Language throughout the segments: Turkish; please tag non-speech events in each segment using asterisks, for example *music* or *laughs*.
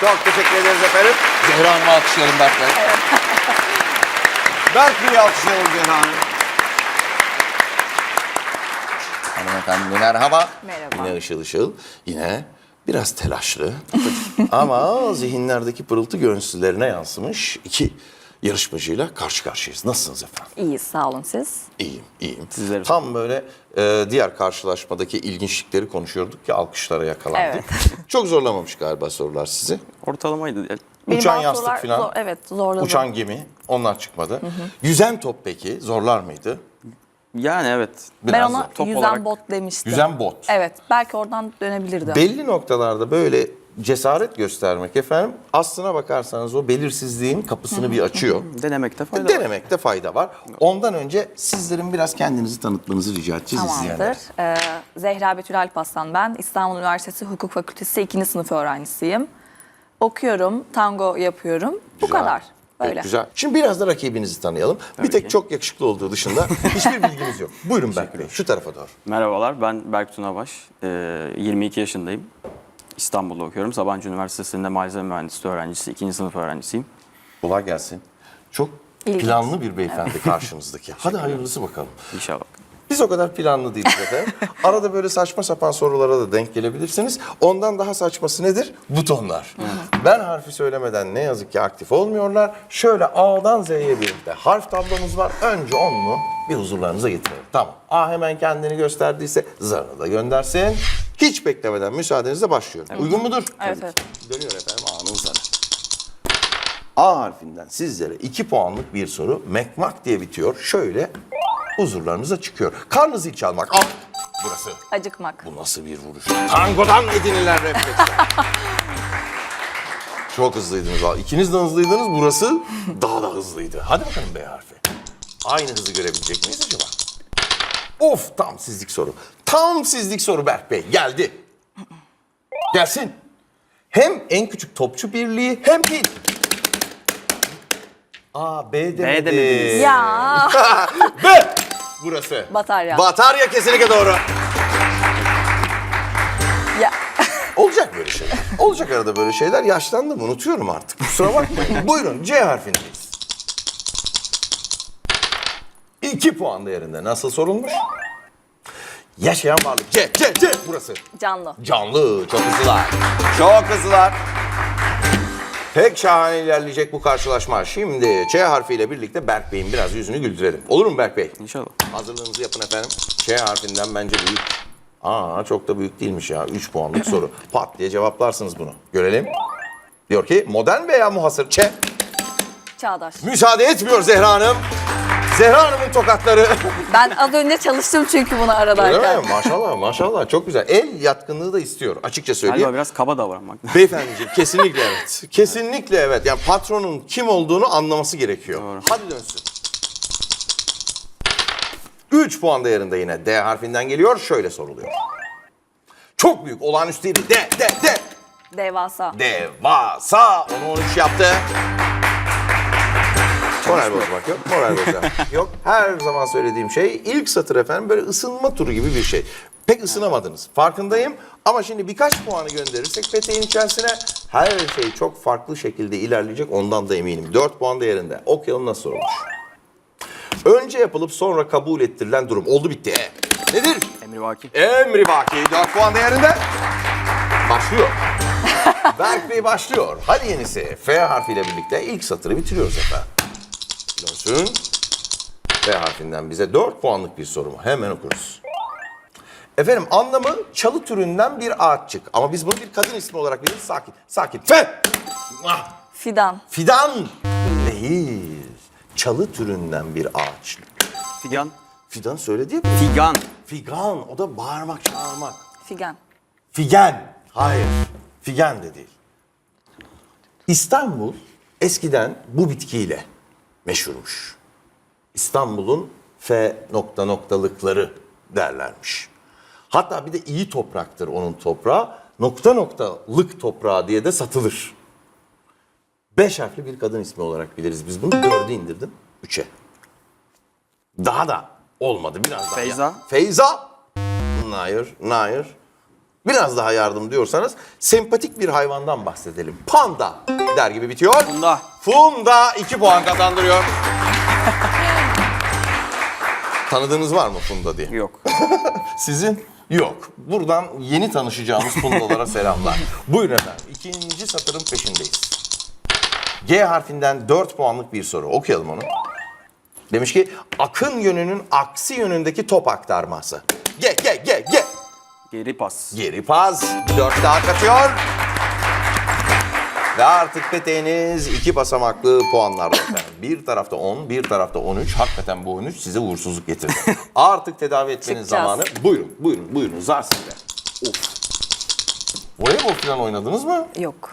Çok teşekkür ederiz efendim. Zehra Hanım'ı alkışlayalım Berk Bey. *laughs* Berk Bey'i alkışlayalım Zehra Hanım. Hanımefendi merhaba. Merhaba. Yine ışıl ışıl. Yine biraz telaşlı. *laughs* Ama zihinlerdeki pırıltı görüntülerine yansımış iki yarışmacıyla karşı karşıyayız. Nasılsınız efendim? İyiyiz sağ olun siz. İyiyim, iyiyim. Sizler- Tam böyle e, diğer karşılaşmadaki ilginçlikleri konuşuyorduk ki alkışlara yakalandık. Evet. *laughs* Çok zorlamamış galiba sorular sizi. Ortalamaydı. Benim Uçan yastık sorular falan. zor- evet zorladı. Uçan gemi, onlar çıkmadı. Yüzen top peki, zorlar mıydı? Yani evet. ben Biraz ona zor. Top yüzen olarak- bot demiştim. Yüzen bot. Evet belki oradan dönebilirdi. Belli noktalarda böyle cesaret göstermek efendim aslına bakarsanız o belirsizliğin kapısını bir açıyor. *laughs* Denemekte fayda var. Denemekte fayda var. Ondan önce sizlerin biraz kendinizi tanıtmanızı rica edeceğiz izleyenlere. Tamamdır. Ee, Zehra Betül Alpaslan ben. İstanbul Üniversitesi Hukuk Fakültesi 2. sınıf öğrencisiyim. Okuyorum, tango yapıyorum. Bu Güzel. kadar. Böyle. Evet, güzel. Şimdi biraz da rakibinizi tanıyalım. bir tek çok yakışıklı olduğu dışında *laughs* hiçbir bilgimiz yok. Buyurun Berk Bey, şu tarafa doğru. Merhabalar ben Berk Tunabaş. Ee, 22 yaşındayım. İstanbul'da okuyorum. Sabancı Üniversitesi'nde malzeme mühendisliği öğrencisi. 2. sınıf öğrencisiyim. Kolay gelsin. Çok İlginç. planlı bir beyefendi karşımızdaki. Hadi hayırlısı bakalım. İnşallah. Biz o kadar planlı değiliz efendim. *laughs* Arada böyle saçma sapan sorulara da denk gelebilirsiniz. Ondan daha saçması nedir? Butonlar. Ben harfi söylemeden ne yazık ki aktif olmuyorlar. Şöyle A'dan Z'ye birlikte harf tablomuz var. Önce onu bir huzurlarınıza getirelim. Tamam. A hemen kendini gösterdiyse zarını da göndersin. Hiç beklemeden müsaadenizle başlıyorum. Uygun mudur? Evet, evet. Dönüyor efendim A'nın zarı. A harfinden sizlere 2 puanlık bir soru. Mekmak diye bitiyor. Şöyle huzurlarınıza çıkıyor. Karnı zil çalmak. Al. Burası. Acıkmak. Bu nasıl bir vuruş? Tangodan edinilen refleksler. *laughs* Çok hızlıydınız. İkiniz de hızlıydınız. Burası daha da hızlıydı. Hadi bakalım B harfi. Aynı hızı görebilecek miyiz acaba? Of tam sizlik soru. Tam sizlik soru Berk Bey. Geldi. Gelsin. Hem en küçük topçu birliği hem pil. Aa B demedi. demediniz. Ya *laughs* B. Burası. Batarya. Batarya kesinlikle doğru. ya Olacak böyle şeyler. Olacak arada böyle şeyler. Yaşlandım unutuyorum artık. Kusura bakmayın. *laughs* Buyurun C harfindeyiz. İki puan değerinde. Nasıl sorulmuş? Yaşayan varlık. C, C, C. Burası. canlı. Canlı. Çok hızlılar. Çok hızlılar. Pek şahane ilerleyecek bu karşılaşma. Şimdi Ç harfiyle birlikte Berk Bey'in biraz yüzünü güldürelim. Olur mu Berk Bey? İnşallah. Hazırlığınızı yapın efendim. Ç harfinden bence büyük. Aa çok da büyük değilmiş ya. 3 puanlık soru. Pat diye cevaplarsınız bunu. Görelim. Diyor ki modern veya muhasır Ç. Çağdaş. Müsaade etmiyor Zehra Hanım. Zehra Hanım'ın tokatları. *laughs* Ben az önce çalıştım çünkü bunu Öyle mi? Maşallah maşallah çok güzel. El yatkınlığı da istiyor açıkça söyleyeyim. Galiba biraz kaba davranmak. *laughs* Beyefendiciğim kesinlikle evet. Kesinlikle evet. Yani patronun kim olduğunu anlaması gerekiyor. Doğru. Hadi dönsün. 3 puan değerinde yine D harfinden geliyor. Şöyle soruluyor. Çok büyük olağanüstü değil. D, D, D. Devasa. Devasa. Onu 13 yaptı. Moral bozmak yok. Moral bozmak *laughs* yok. Her zaman söylediğim şey ilk satır efendim böyle ısınma turu gibi bir şey. Pek ısınamadınız. Farkındayım. Ama şimdi birkaç puanı gönderirsek peteğin içerisine her şey çok farklı şekilde ilerleyecek. Ondan da eminim. 4 puan değerinde. Okuyalım nasıl sorulmuş. Önce yapılıp sonra kabul ettirilen durum. Oldu bitti. E. Nedir? Emri Vaki. Emri Vaki 4 puan değerinde. Başlıyor. *laughs* Berk Bey başlıyor. Hadi yenisi. F harfiyle birlikte ilk satırı bitiriyoruz efendim. Dönsün. F harfinden bize 4 puanlık bir soru mu? Hemen okuruz. Efendim anlamı çalı türünden bir ağaççık. Ama biz bunu bir kadın ismi olarak biliriz. Sakin, sakin. F! Ah! Fidan. Fidan değil. Çalı türünden bir ağaç. Figan. Fidan söyledi ya. Figan. Figan, o da bağırmak, çağırmak. Figen. Figen. Hayır. Figen de değil. İstanbul eskiden bu bitkiyle meşhurmuş. İstanbul'un F nokta noktalıkları derlermiş. Hatta bir de iyi topraktır onun toprağı. Nokta noktalık toprağı diye de satılır. Beş harfli bir kadın ismi olarak biliriz biz bunu. Dördü indirdim. Üçe. Daha da olmadı biraz daha. Feyza. Feyza. Hayır, hayır. Biraz daha yardım diyorsanız sempatik bir hayvandan bahsedelim. Panda der gibi bitiyor. Funda. Funda 2 puan kazandırıyor. *laughs* Tanıdığınız var mı Funda diye? Yok. *laughs* Sizin? Yok. Buradan yeni tanışacağımız Fundalara selamlar. Buyurun efendim. İkinci satırın peşindeyiz. G harfinden 4 puanlık bir soru. Okuyalım onu. Demiş ki akın yönünün aksi yönündeki top aktarması. G, G, G, G. Geri pas. Geri pas. 4 daha katıyor. Ve artık peteğiniz iki basamaklı puanlarla efendim. Bir tarafta 10, bir tarafta 13. Hakikaten bu 13 size uğursuzluk getirdi. Artık tedavi etmenin Çıkacağız. zamanı. Buyurun, buyurun, buyurun. Zar sizde. Of. Voleybol falan oynadınız mı? Yok.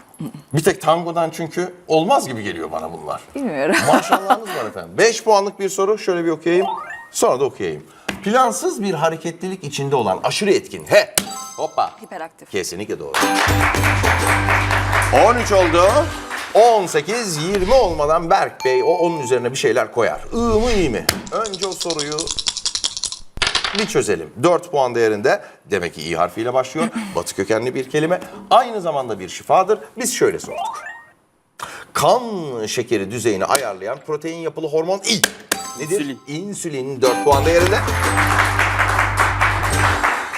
Bir tek tangodan çünkü olmaz gibi geliyor bana bunlar. Bilmiyorum. Maşallahınız var efendim. 5 puanlık bir soru. Şöyle bir okuyayım. Sonra da okuyayım. Plansız bir hareketlilik içinde olan aşırı etkin. He. Hoppa. Hiperaktif. Kesinlikle doğru. 13 oldu. 18, 20 olmadan Berk Bey o onun üzerine bir şeyler koyar. I mı iyi mi? Önce o soruyu bir çözelim. 4 puan değerinde demek ki i harfiyle başlıyor. *laughs* Batı kökenli bir kelime. Aynı zamanda bir şifadır. Biz şöyle sorduk. Kan şekeri düzeyini ayarlayan protein yapılı hormon i. Nedir? İnsülin. İnsülin 4 puan değerinde.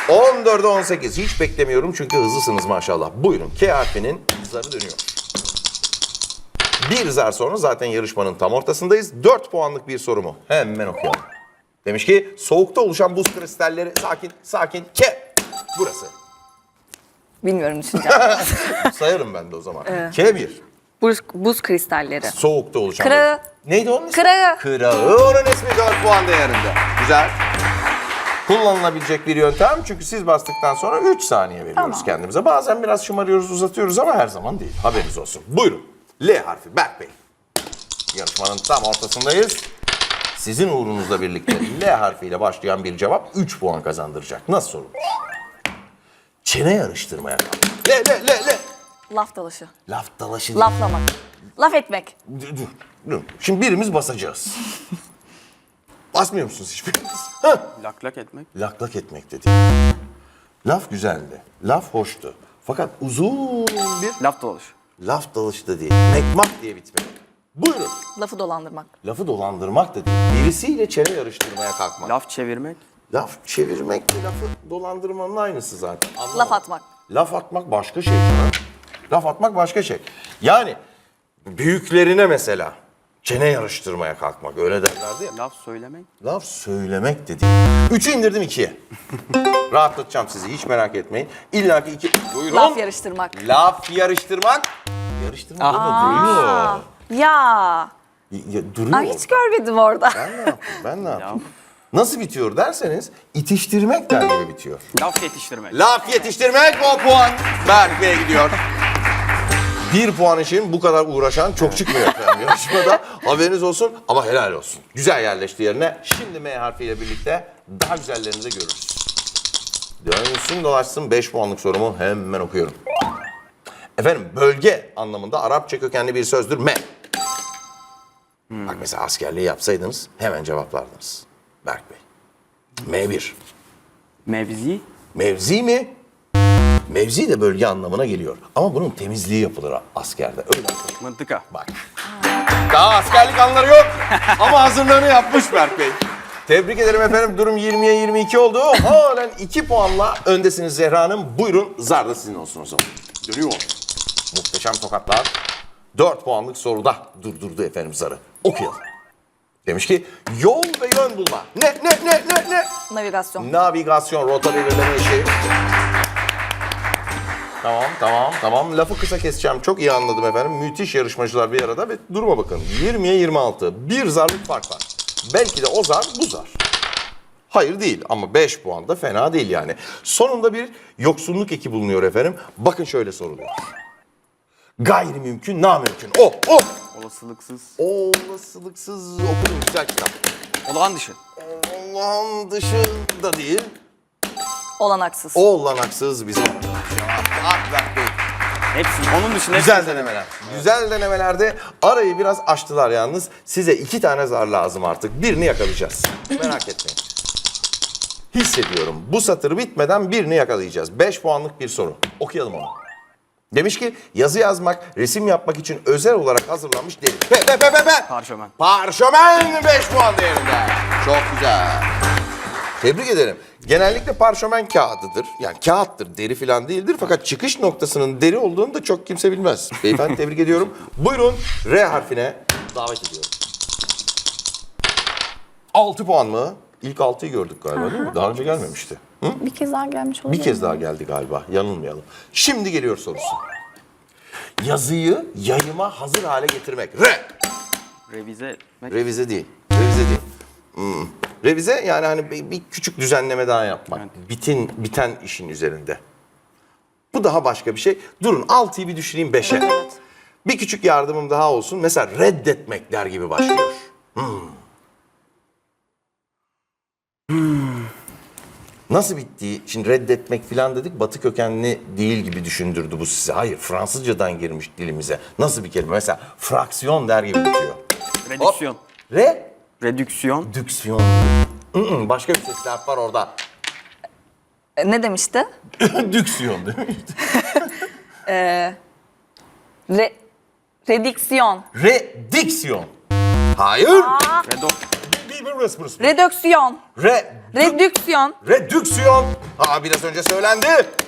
14'e 18 hiç beklemiyorum çünkü hızlısınız maşallah. Buyurun K harfinin zarı dönüyor. Bir zar sonra zaten yarışmanın tam ortasındayız. 4 puanlık bir soru mu? Hemen okuyalım. Demiş ki soğukta oluşan buz kristalleri sakin sakin K. Burası. Bilmiyorum düşüneceğim. *laughs* Sayarım ben de o zaman. K1. Buz, buz kristalleri. Soğukta oluşan. Kırağı. Neydi onun ismi? Kırağı. Kırağı. Onun ismi 4 puan değerinde. Güzel. Kullanılabilecek bir yöntem çünkü siz bastıktan sonra 3 saniye veriyoruz Tamam. kendimize. Bazen biraz şımarıyoruz, uzatıyoruz ama her zaman değil. Haberiniz olsun. Buyurun. L harfi Berk Bey. Yarışmanın tam ortasındayız. Sizin uğrunuzla birlikte L harfiyle başlayan bir cevap 3 puan kazandıracak. Nasıl sorulmuş? Çene yarıştırmaya kalk. L, L, L, L. Laf dalaşı. Laf dalaşı değil. Laflamak. Laf etmek. Dur, dur, dur. Şimdi birimiz basacağız. *laughs* Basmıyor musunuz hiçbiriniz? Hah. Lak lak etmek. Lak lak etmek dedi. Laf güzeldi. Laf hoştu. Fakat uzun bir Laf dolaş. laf dalışı da değil. Mekmak diye bitmedi. Buyurun. Lafı dolandırmak. Lafı dolandırmak da değil. Birisiyle çene yarıştırmaya kalkmak. Laf çevirmek. Laf çevirmek de lafı dolandırmanın aynısı zaten. Anlamadım. Laf atmak. Laf atmak başka şey canım. Laf atmak başka şey. Yani büyüklerine mesela çene yarıştırmaya kalkmak öyle derlerdi ya. Laf söylemek. Laf söylemek dedi. Üçü indirdim ikiye. *laughs* Rahatlatacağım sizi hiç merak etmeyin. İlla ki iki. Buyurun. Laf yarıştırmak. Laf yarıştırmak. Yarıştırmak da duruyor. Ya. Ya, duruyor. Ay hiç görmedim orada. Ben ne yaptım? Ben ne *laughs* Ya. yaptım? Nasıl bitiyor derseniz itiştirmek der gibi bitiyor. Laf yetiştirmek. Laf yetiştirmek o puan Berk Bey'e gidiyor. Bir puan için bu kadar uğraşan çok çıkmıyor efendim yarışmada. *laughs* Haberiniz olsun ama helal olsun. Güzel yerleşti yerine. Şimdi M harfiyle birlikte daha güzellerinizi görürüz. Dönsün dolaşsın 5 puanlık sorumu hemen okuyorum. Efendim bölge anlamında Arapça kökenli bir sözdür M. Bak mesela askerliği yapsaydınız hemen cevaplardınız. Berk Bey. M1. Mevzi. Mevzi mi? Mevzi de bölge anlamına geliyor. Ama bunun temizliği yapılır askerde. Öyle. Mıntıka. Bak. Daha askerlik anları yok *laughs* ama hazırlığını yapmış Berk Bey. Tebrik ederim efendim. Durum 20'ye 22 oldu. Halen 2 puanla öndesiniz Zehra Hanım. Buyurun zar da sizin olsun o zaman. Dönüyor. Muhteşem tokatlar. 4 puanlık soruda durdurdu efendim zarı. Okuyalım. Demiş ki yol ve yön bulma. Ne ne ne ne ne? Navigasyon. Navigasyon, rota belirleme işi. Tamam, tamam, tamam. Lafı kısa keseceğim. Çok iyi anladım efendim. Müthiş yarışmacılar bir arada ve duruma bakın. 20'ye 26. Bir zarlık fark var. Belki de o zar bu zar. Hayır değil ama 5 puan da fena değil yani. Sonunda bir yoksunluk eki bulunuyor efendim. Bakın şöyle soruluyor. Gayrimümkün, namümkün. O, o. Olasılıksız. Olasılıksız okudum güzel kitap. Olağan dışı. Allah'ın dışında değil. Olanaksız. Olanaksız bizim. Ah Berk Bey. Hepsi. Onun dışında Güzel hepsi- denemeler. Güzel denemelerde arayı biraz açtılar yalnız. Size iki tane zar lazım artık. Birini yakalayacağız. Merak etmeyin. hissediyorum. Bu satır bitmeden birini yakalayacağız. 5 puanlık bir soru. Okuyalım onu. Demiş ki yazı yazmak, resim yapmak için özel olarak hazırlanmış deri. Be be be be be. Parşömen. Parşömen 5 puan değerinde. Çok güzel. Tebrik ederim. Genellikle parşömen kağıdıdır. Yani kağıttır, deri falan değildir. Fakat çıkış noktasının deri olduğunu da çok kimse bilmez. Beyefendi tebrik ediyorum. Buyurun R harfine davet ediyorum. 6 puan mı? İlk 6'yı gördük galiba değil mi? Daha önce gelmemişti. Hı? Bir kez daha gelmiş olabilir Bir kez daha geldi galiba. Yanılmayalım. Şimdi geliyor sorusu. Yazıyı yayıma hazır hale getirmek. R. Revize etmek. Revize değil. Revize değil. Hmm. Revize yani hani bir, bir küçük düzenleme daha yapmak. Bitin biten işin üzerinde. Bu daha başka bir şey. Durun 6'yı bir düşüreyim 5'e. Bir küçük yardımım daha olsun. Mesela reddetmekler gibi başlıyor. Hmm. Hmm. Nasıl bittiği, şimdi reddetmek falan dedik batı kökenli değil gibi düşündürdü bu size. Hayır Fransızcadan girmiş dilimize. Nasıl bir kelime? Mesela fraksiyon der gibi bitiyor. Redüksiyon. Re Redüksiyon. Düksiyon. Mm-mm, Başka bir sesler var orada. E, Ne demişti? *laughs* Düksiyon değil mi? *laughs* Re, rediksiyon. Rediksiyon. Hayır. Redo. Bir, bir, burası, burası. Redöksiyon. Re, Redüksiyon. redüksiyon. Ha biraz önce söylendi.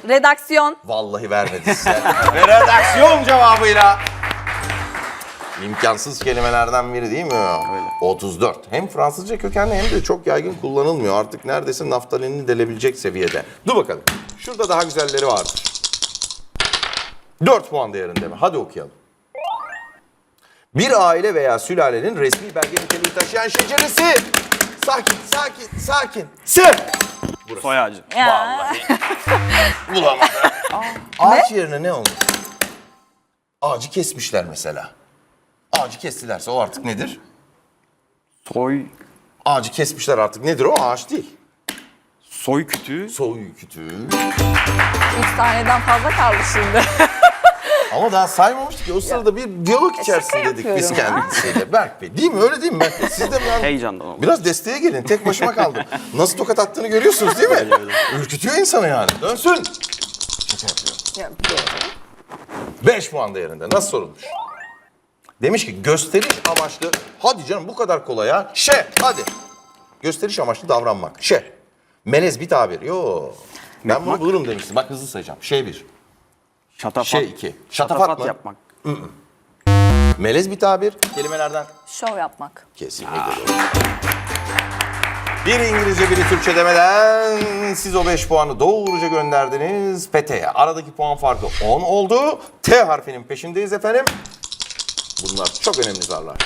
Redaksiyon. Vallahi vermedi size. *laughs* Ve redaksiyon cevabıyla. İmkansız kelimelerden biri değil mi? Öyle. 34. Hem Fransızca kökenli hem de çok yaygın kullanılmıyor. Artık neredeyse naftalinini delebilecek seviyede. Dur bakalım. Şurada daha güzelleri vardır. 4 puan değerinde mi? Hadi okuyalım. Bir aile veya sülalenin resmi belge niteliği taşıyan şeceresi. Sakin, sakin, sakin. S. Soy ağacı. Ya. Vallahi. *laughs* Bulamadım. Ağaç yerine ne olmuş? Ağacı kesmişler mesela. Ağacı kestilerse o artık nedir? Soy. Ağacı kesmişler artık nedir o? Ağaç değil. Soy kütüğü. Soğuyu kütüğü. Üç taneden fazla kaldı şimdi. *laughs* Ama daha saymamıştık ki o sırada bir diyalog içerisindeydik biz yapıyorum ya. kendisiyle. Berk Bey değil mi? Öyle değil mi Berk Bey? Siz de ben... Heyecandan oldu. Biraz desteğe gelin. Tek başıma kaldım. Nasıl tokat attığını görüyorsunuz değil mi? Ürkütüyor insanı yani. Dönsün. Şaka yapıyorum. Ya. 5 puan değerinde. Nasıl sorulmuş? Demiş ki gösteriş amaçlı. Hadi canım bu kadar kolay ya. Şe hadi. Gösteriş amaçlı davranmak. Şe. Melez bir tabir. Yo. Ben bunu Yapmak. bulurum demiştim. Bak hızlı sayacağım. Şey bir. Şatafat. Şey iki. Şatafat Şatafat, mı? yapmak. Melez bir tabir. Kelimelerden Şov yapmak. kesinlikle doğru. Bir İngilizce biri Türkçe demeden siz o 5 puanı doğruca gönderdiniz Pete'ye. Aradaki puan farkı 10 oldu. T harfinin peşindeyiz efendim. Bunlar çok önemli zarlar.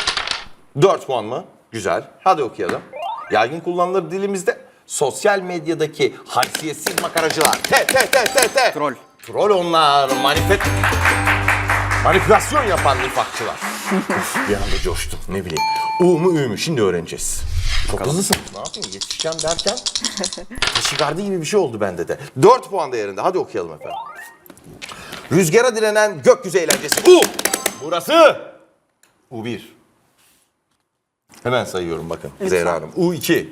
4 puan mı? Güzel. Hadi okuyalım. Yaygın kullanılır dilimizde sosyal medyadaki haysiyetsiz makaracılar. T, T, T, T, T. Troll. Troll onlar. Manifet... Manipülasyon yapan nifakçılar. Bir anda coştum ne bileyim. U mu Ü mü şimdi öğreneceğiz. Çok hızlısın. Ne yapayım yetişeceğim derken taşigardi gibi bir şey oldu bende de. 4 puan değerinde. Hadi okuyalım efendim. Rüzgara direnen gökyüzü eğlencesi. U. Burası. U1. Hemen sayıyorum bakın Zehra Hanım. U2.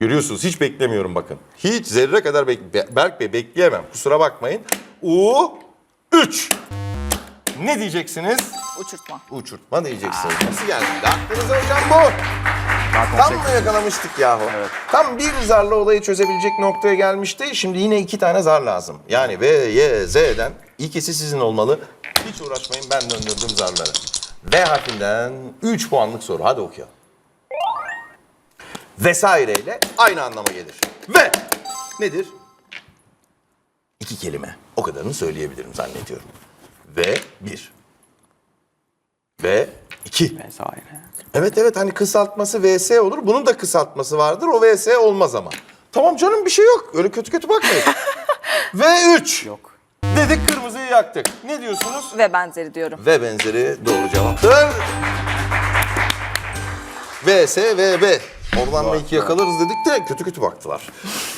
Görüyorsunuz hiç beklemiyorum bakın. Hiç zerre kadar bek Be- Berk Bey bekleyemem. Kusura bakmayın. U3. Ne diyeceksiniz? Uçurtma. Uçurtma diyeceksiniz. Nasıl geldi? Aklınıza hocam bu. Tam da yakalamıştık yahu. Evet. Tam bir zarla olayı çözebilecek noktaya gelmişti. Şimdi yine iki tane zar lazım. Yani V, Y, Z'den ikisi sizin olmalı. Hiç uğraşmayın ben döndürdüm zarları. V harfinden 3 puanlık soru. Hadi okuyalım. Vesaire ile aynı anlama gelir. Ve nedir? İki kelime. O kadarını söyleyebilirim zannediyorum. Ve bir. Ve iki. Vesaire. Evet evet hani kısaltması VS olur. Bunun da kısaltması vardır. O VS olmaz ama. Tamam canım bir şey yok. Öyle kötü kötü bakmayın. *laughs* V3. Yok. Dedik yaktık. Ne diyorsunuz? Ve benzeri diyorum. Ve benzeri doğru cevaptır. VS VB. Oradan belki yakalarız dedik de kötü kötü baktılar.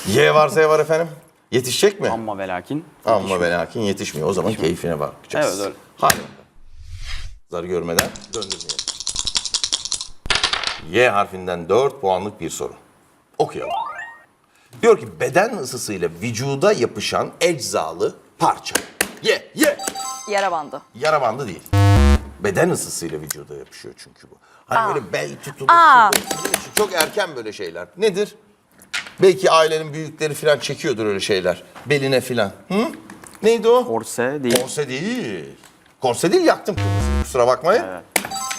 Y var Z var efendim. Yetişecek mi? Amma ve lakin. Ama ve lakin yetişmiyor. O zaman keyfine bakacağız. Evet, öyle. Hadi. Zarı görmeden döndürmeyelim. Y harfinden 4 puanlık bir soru. Okuyalım. Diyor ki beden ısısıyla vücuda yapışan eczalı parça. Ye, ye. Yara bandı. Yara bandı değil. Beden ısısıyla vücuda yapışıyor çünkü bu. Hani böyle bel tutulur. Aa. Çok erken böyle şeyler. Nedir? Belki ailenin büyükleri falan çekiyordur öyle şeyler. Beline falan. Hı? Neydi o? Korse değil. Korse değil. Korse değil yaktım kırmızı. Kusura bakmayın.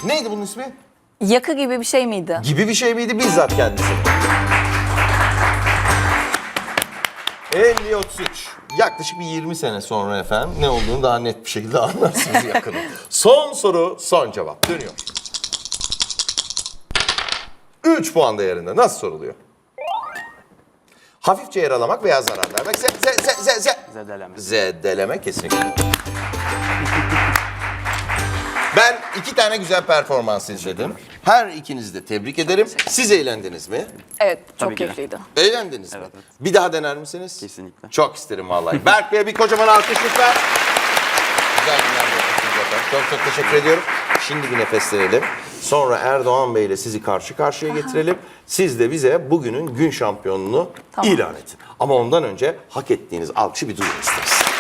Neydi bunun ismi? Yakı gibi bir şey miydi? Gibi bir şey miydi bizzat kendisi? 50 33. Yaklaşık bir 20 sene sonra efendim ne olduğunu daha net bir şekilde *laughs* anlarsınız yakını. son soru, son cevap. Dönüyor. 3 puan değerinde. Nasıl soruluyor? Hafifçe yaralamak veya zarar vermek. Ze, ze, ze, ze, ze. Zedeleme. Zedeleme kesinlikle. Ben iki tane güzel performans izledim. Her ikinizi de tebrik ederim. Siz eğlendiniz mi? Evet, çok Tabii ki de. keyifliydi. Eğlendiniz mi? Bir daha dener misiniz? Kesinlikle. Çok isterim vallahi. *laughs* Berk Bey'e bir kocaman alkış lütfen. Güzel günler geçirdiniz efendim. Çok çok teşekkür ediyorum. Şimdi bir nefeslenelim. Sonra Erdoğan Bey ile sizi karşı karşıya getirelim. Siz de bize bugünün gün şampiyonunu Tamam. ilan edin. Ama ondan önce hak ettiğiniz alkışı bir duyun isteriz.